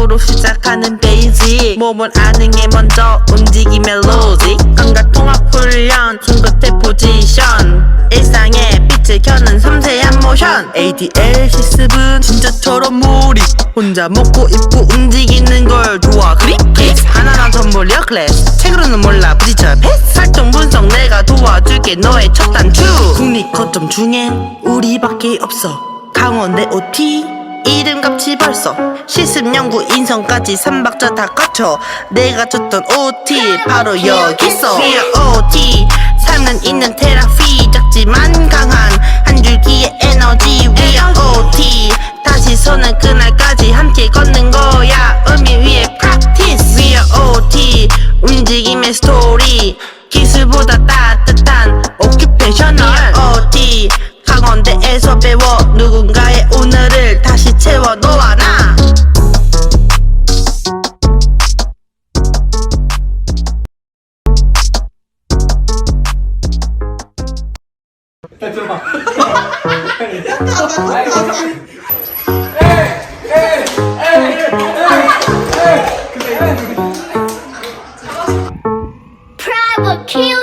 왼쪽으로 시작하는 베이직. 몸은 아는 게 먼저 움직임의 로직 감각 통합 훈련 손끝의 포지션 일상에 빛을 켜는 섬세한 모션 ADL 실습은 진짜처럼 몰입 혼자 먹고 입고 움직이는 걸 좋아. 그립 키스 하나만 선물려 클래스 책으로는 몰라 부딪혀 패스. 활동 분석 내가 도와줄게 너의 첫 단추. 국립 거점 중엔 우리밖에 없어. 강원대 OT 이름값이 벌써 실습 연구 인성까지 삼박자 다 갖춰 내가 줬던 OT 바로 여기 있어. Are OT 삶은 있는 테라피. 작지만 강한 한 줄기의 에너지. Are OT 다시 서는 그날까지 함께 걷는 거야. 의미 위에 practice. Are OT 움직임의 스토리 기술보다 따뜻한 오큐페이셔 Provocation.